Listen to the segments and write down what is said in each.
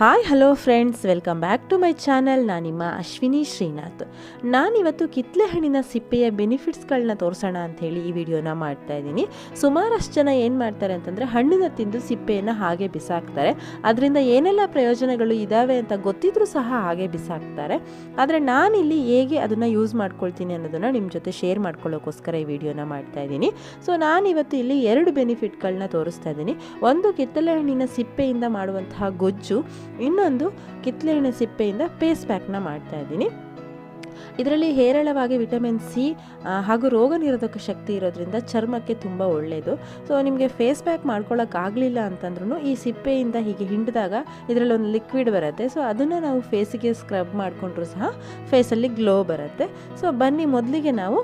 Hi hello friends welcome back to my channel Ashwini ನಿಮ್ಮ ಅಶ್ವಿನಿ ಶ್ರೀನಾಥ್. ನಾನಿವತ್ತು ಕಿತ್ಲೆ ಹಣ್ಣಿನ ಸಿಪ್ಪೆಯ ಬೆನಿಫಿಟ್ಸ್ಗಳನ್ನ ತೋರಿಸೋಣ ಅಂತ ಹೇಳಿ ಈ ವಿಡಿಯೋನ ಮಾಡ್ತಾ ಇದ್ದೀನಿ. ಸುಮಾರಷ್ಟು ಜನ ಏನು ಮಾಡ್ತಾರೆ ಅಂತಂದರೆ ಹಣ್ಣಿನ ತಿಂದು ಸಿಪ್ಪೆಯನ್ನು ಹಾಗೆ ಬಿಸಾಕ್ತಾರೆ. ಅದರಿಂದ ಏನೆಲ್ಲ ಪ್ರಯೋಜನಗಳು ಇದ್ದಾವೆ ಅಂತ ಗೊತ್ತಿದ್ರೂ ಸಹ ಹಾಗೆ ಬಿಸಾಕ್ತಾರೆ. ಆದರೆ ನಾನಿಲ್ಲಿ ಹೇಗೆ ಅದನ್ನು ಯೂಸ್ ಮಾಡ್ಕೊಳ್ತೀನಿ ಅನ್ನೋದನ್ನು ನಿಮ್ಮ ಜೊತೆ ಶೇರ್ ಮಾಡ್ಕೊಳ್ಳೋಕ್ಕೋಸ್ಕರ ಈ ವಿಡಿಯೋನ ಮಾಡ್ತಾ ಇದ್ದೀನಿ. ಸೊ ನಾನಿವತ್ತು ಇಲ್ಲಿ ಎರಡು ಬೆನಿಫಿಟ್ಗಳನ್ನ ತೋರಿಸ್ತಾ ಇದ್ದೀನಿ. ಒಂದು ಕಿತ್ತಲೆ ಹಣ್ಣಿನ ಸಿಪ್ಪೆಯಿಂದ ಮಾಡುವಂತಹ ಗೊಜ್ಜು ಇನ್ನೊಂದು ಕಿತ್ತಲೆ ಸಿಪ್ಪೆಯಿಂದ ಪೇಸ್ಟ್ ಪ್ಯಾಕ್ನ ಮಾಡ್ತಾ ಇದ್ದೀನಿ. ಇದರಲ್ಲಿ ಹೇರಳವಾಗಿ ವಿಟಮಿನ್ ಸಿ ಹಾಗೂ ರೋಗ ನಿರೋಧಕ ಶಕ್ತಿ ಇರೋದ್ರಿಂದ ಚರ್ಮಕ್ಕೆ ತುಂಬ ಒಳ್ಳೆಯದು ಸೊ ನಿಮಗೆ ಫೇಸ್ ಪ್ಯಾಕ್ ಮಾಡ್ಕೊಳ್ಳೋಕ್ಕಾಗಲಿಲ್ಲ ಅಂತಂದ್ರೂ ಈ ಸಿಪ್ಪೆಯಿಂದ ಹೀಗೆ ಹಿಂಡಿದಾಗ ಇದರಲ್ಲಿ ಒಂದು ಲಿಕ್ವಿಡ್ ಬರುತ್ತೆ. ಸೊ ಅದನ್ನು ನಾವು ಫೇಸಿಗೆ ಸ್ಕ್ರಬ್ ಮಾಡಿಕೊಂಡ್ರೂ ಸಹ ಫೇಸಲ್ಲಿ ಗ್ಲೋ ಬರುತ್ತೆ. ಸೊ ಬನ್ನಿ ಮೊದಲಿಗೆ ನಾವು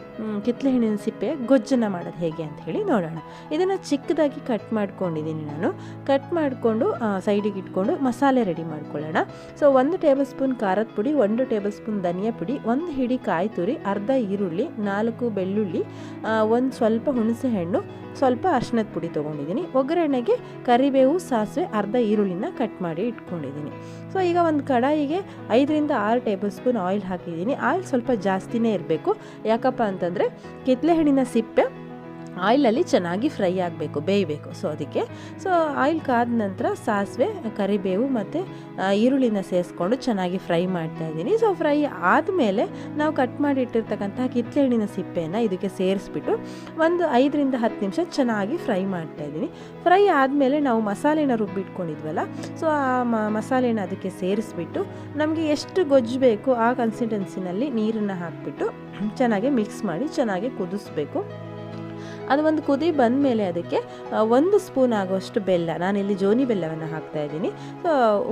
ಕಿತ್ಲೆ ಹಣ್ಣಿನ ಸಿಪ್ಪೆ ಗೊಜ್ಜನ್ನು ಮಾಡೋದು ಹೇಗೆ ಅಂತ ಹೇಳಿ ನೋಡೋಣ. ಇದನ್ನು ಚಿಕ್ಕದಾಗಿ ಕಟ್ ಮಾಡ್ಕೊಂಡಿದ್ದೀನಿ ನಾನು. ಕಟ್ ಮಾಡಿಕೊಂಡು ಸೈಡಿಗೆ ಇಟ್ಕೊಂಡು ಮಸಾಲೆ ರೆಡಿ ಮಾಡ್ಕೊಳ್ಳೋಣ. ಸೊ ಒಂದು ಟೇಬಲ್ ಸ್ಪೂನ್ ಖಾರದ ಪುಡಿ, ಒಂದು ಟೇಬಲ್ ಸ್ಪೂನ್ ಧನಿಯಾ ಪುಡಿ, ಒಂದು ಹಿಡಿ ಕಾಯಿ ತುರಿ, ಅರ್ಧ ಈರುಳ್ಳಿ, ನಾಲ್ಕು ಬೆಳ್ಳುಳ್ಳಿ ಒಂದು ಸ್ವಲ್ಪ ಹುಣಸೆ ಹಣ್ಣು, ಸ್ವಲ್ಪ ಅರ್ಶಿನದ ಪುಡಿ ತೊಗೊಂಡಿದ್ದೀನಿ. ಒಗ್ಗರಣೆಗೆ ಕರಿಬೇವು, ಸಾಸಿವೆ, ಅರ್ಧ ಈರುಳ್ಳಿನ ಕಟ್ ಮಾಡಿ ಇಟ್ಕೊಂಡಿದ್ದೀನಿ. ಸೊ ಈಗ ಒಂದು ಕಡಾಯಿಗೆ ಐದರಿಂದ ಆರು ಟೇಬಲ್ ಸ್ಪೂನ್ ಆಯಿಲ್ ಹಾಕಿದ್ದೀನಿ. ಆಯಿಲ್ ಸ್ವಲ್ಪ ಜಾಸ್ತಿನೇ ಇರಬೇಕು. ಯಾಕಪ್ಪ ಅಂತಂದರೆ ಕಿತ್ತಳೆ ಹಣ್ಣಿನ ಸಿಪ್ಪೆ ಆಯಿಲಲ್ಲಿ ಚೆನ್ನಾಗಿ ಫ್ರೈ ಆಗಬೇಕು, ಬೇಯಬೇಕು. ಸೊ ಅದಕ್ಕೆ ಸೊ ಆಯಿಲ್ ಕಾದ ನಂತರ ಸಾಸಿವೆ, ಕರಿಬೇವು ಮತ್ತು ಈರುಳ್ಳಿನ ಸೇರಿಸ್ಕೊಂಡು ಚೆನ್ನಾಗಿ ಫ್ರೈ ಮಾಡ್ತಾ ಇದ್ದೀನಿ. ಸೊ ಫ್ರೈ ಆದಮೇಲೆ ನಾವು ಕಟ್ ಮಾಡಿ ಇಟ್ಟಿರ್ತಕ್ಕಂಥ ಕಿತ್ತಳೆ ಹಣ್ಣಿನ ಸಿಪ್ಪೆಯನ್ನು ಇದಕ್ಕೆ ಸೇರಿಸ್ಬಿಟ್ಟು ಒಂದು ಐದರಿಂದ ಹತ್ತು ನಿಮಿಷ ಚೆನ್ನಾಗಿ ಫ್ರೈ ಮಾಡ್ತಾ ಇದ್ದೀನಿ. ಫ್ರೈ ಆದಮೇಲೆ ನಾವು ಮಸಾಲೆನ ರುಬ್ಬಿಟ್ಕೊಂಡಿದ್ವಲ್ಲ ಸೊ ಆ ಮಸಾಲೆನ ಅದಕ್ಕೆ ಸೇರಿಸ್ಬಿಟ್ಟು ನಮಗೆ ಎಷ್ಟು ಗೊಜ್ಜು ಬೇಕು ಆ ಕನ್ಸಿಸ್ಟೆನ್ಸಿನಲ್ಲಿ ನೀರನ್ನು ಹಾಕಿಬಿಟ್ಟು ಚೆನ್ನಾಗಿ ಮಿಕ್ಸ್ ಮಾಡಿ, ಚೆನ್ನಾಗಿ ಕುದಿಸ್ಬೇಕು. ಅದು ಒಂದು ಕುದಿ ಬಂದ ಮೇಲೆ ಅದಕ್ಕೆ ಒಂದು ಸ್ಪೂನ್ ಆಗುವಷ್ಟು ಬೆಲ್ಲ, ನಾನಿಲ್ಲಿ ಜೋನಿ ಬೆಲ್ಲವನ್ನು ಹಾಕ್ತಾ ಇದ್ದೀನಿ.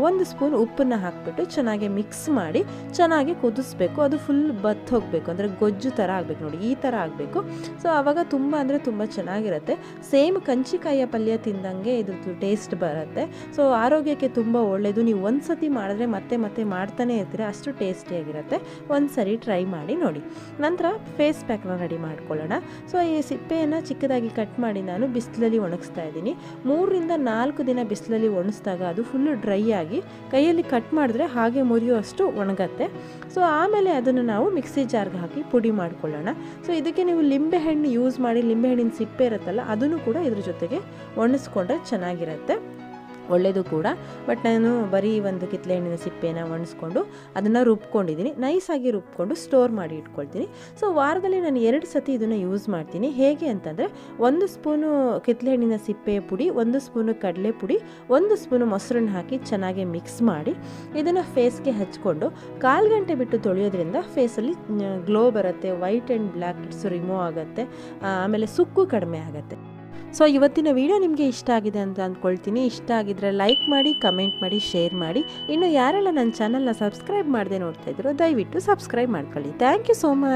ಒಂದು ಸ್ಪೂನ್ ಉಪ್ಪನ್ನು ಹಾಕಿಬಿಟ್ಟು ಚೆನ್ನಾಗಿ ಮಿಕ್ಸ್ ಮಾಡಿ ಚೆನ್ನಾಗಿ ಕುದಿಸ್ಬೇಕು. ಅದು ಫುಲ್ ಬತ್ತು ಹೋಗಬೇಕು, ಅಂದರೆ ಗೊಜ್ಜು ಥರ ಆಗಬೇಕು ನೋಡಿ, ಈ ಥರ ಆಗಬೇಕು. ಸೊ, ಆವಾಗ ತುಂಬ ಅಂದರೆ ತುಂಬ ಚೆನ್ನಾಗಿರುತ್ತೆ. ಸೇಮ್ ಕಂಚಿಕಾಯಿಯ ಪಲ್ಯ ತಿಂದಂಗೆ ಇದ್ರದ್ದು ಟೇಸ್ಟ್ ಬರುತ್ತೆ. ಸೊ, ಆರೋಗ್ಯಕ್ಕೆ ತುಂಬ ಒಳ್ಳೆಯದು ನೀವು ಒಂದು ಸತಿ ಮಾಡಿದ್ರೆ ಮತ್ತೆ ಮತ್ತೆ ಮಾಡ್ತಾನೆ ಇರ್ತೀರ, ಅಷ್ಟು ಟೇಸ್ಟಿಯಾಗಿರುತ್ತೆ. ಒಂದು ಸರಿ ಟ್ರೈ ಮಾಡಿ ನೋಡಿ. ನಂತರ ಫೇಸ್ ಪ್ಯಾಕ್ನ ರೆಡಿ ಮಾಡ್ಕೊಳ್ಳೋಣ. ಸೊ, ಈ ಸಿಪ್ಪೆಯನ್ನು ಚಿಕ್ಕದಾಗಿ ಕಟ್ ಮಾಡಿ ನಾನು ಬಿಸಿಲಲ್ಲಿ ಒಣಗಿಸ್ತಾ ಇದ್ದೀನಿ. ಮೂರರಿಂದ ನಾಲ್ಕು ದಿನ ಬಿಸಿಲಲ್ಲಿ ಒಣಗಿಸಿದಾಗ ಅದು ಫುಲ್ಲು ಡ್ರೈ ಆಗಿ ಕೈಯಲ್ಲಿ ಕಟ್ ಮಾಡಿದ್ರೆ ಹಾಗೆ ಮುರಿಯುವಷ್ಟು ಒಣಗತ್ತೆ. ಸೊ ಆಮೇಲೆ ಅದನ್ನು ನಾವು ಮಿಕ್ಸಿ ಜಾರ್ಗೆ ಹಾಕಿ ಪುಡಿ ಮಾಡ್ಕೊಳ್ಳೋಣ. ಸೊ ಇದಕ್ಕೆ ನೀವು ಲಿಂಬೆಹಣ್ಣು ಯೂಸ್ ಮಾಡಿ ಲಿಂಬೆಹಣ್ಣಿನ ಸಿಪ್ಪೆ ಇರುತ್ತಲ್ಲ, ಅದನ್ನು ಕೂಡ ಇದ್ರ ಜೊತೆಗೆ ಒಣಗಿಸ್ಕೊಂಡ್ರೆ ಚೆನ್ನಾಗಿರುತ್ತೆ. ಒಳ್ಳೆಯದು ಕೂಡ. ಬಟ್ ನಾನು ಬರೀ ಒಂದು ಕಿತ್ತಲೆ ಹಣ್ಣಿನ ಸಿಪ್ಪೆನ ಒಣಸ್ಕೊಂಡು ಅದನ್ನು ರುಬ್ಕೊಂಡಿದ್ದೀನಿ. ನೈಸಾಗಿ ರುಬ್ಕೊಂಡು ಸ್ಟೋರ್ ಮಾಡಿ ಇಟ್ಕೊಳ್ತೀನಿ. ಸೊ ವಾರದಲ್ಲಿ ನಾನು ಎರಡು ಸತಿ ಇದನ್ನು ಯೂಸ್ ಮಾಡ್ತೀನಿ. ಹೇಗೆ ಅಂತಂದರೆ ಒಂದು ಸ್ಪೂನು ಕಿತ್ತಲೆ ಹಣ್ಣಿನ ಸಿಪ್ಪೆ ಪುಡಿ, ಒಂದು ಸ್ಪೂನು ಕಡಲೆ ಪುಡಿ, ಒಂದು ಸ್ಪೂನು ಮೊಸರನ್ನ ಹಾಕಿ ಚೆನ್ನಾಗಿ ಮಿಕ್ಸ್ ಮಾಡಿ ಇದನ್ನು ಫೇಸ್ಗೆ ಹಚ್ಕೊಂಡು ಕಾಲು ಗಂಟೆ ಬಿಟ್ಟು ತೊಳೆಯೋದ್ರಿಂದ ಫೇಸಲ್ಲಿ ಗ್ಲೋ ಬರುತ್ತೆ white and black heads remove ಆಗುತ್ತೆ. ಆಮೇಲೆ ಸುಕ್ಕು ಕಡಿಮೆ ಆಗುತ್ತೆ. ಸೊ ಇವತ್ತಿನ ವಿಡಿಯೋ ನಿಮಗೆ ಇಷ್ಟ ಆಗಿದೆ ಅಂತ ಅಂದ್ಕೊಳ್ತೀನಿ. ಇಷ್ಟ ಆಗಿದ್ರೆ ಲೈಕ್ ಮಾಡಿ, ಕಮೆಂಟ್ ಮಾಡಿ, ಶೇರ್ ಮಾಡಿ. ಇನ್ನು ಯಾರೆಲ್ಲ ನನ್ನ ಚಾನಲ್ನ ಸಬ್ಸ್ಕ್ರೈಬ್ ಮಾಡದೆ ನೋಡ್ತಾ ಇದ್ರು ದಯವಿಟ್ಟು ಸಬ್ಸ್ಕ್ರೈಬ್ ಮಾಡ್ಕೊಳ್ಳಿ. Thank you so much.